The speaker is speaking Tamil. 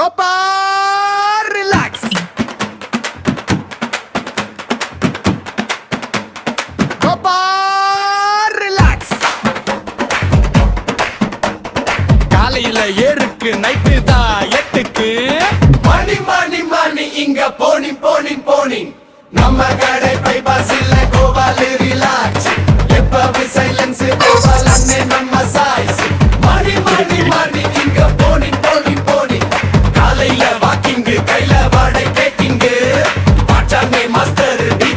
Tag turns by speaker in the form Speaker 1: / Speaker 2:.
Speaker 1: Proper relax. Proper relax. காலையில ஏறுக்கு நைட்டு தான் எட்டுக்கு மணி மணி மணி இங்க போனி போனி போனி நம்ம கடை பைபாஸ் இல்ல கோபால் ரிலாக்ஸ் எப்ப சைலன்ஸ் கோபால் அண்ணே நம்ம சா தருதி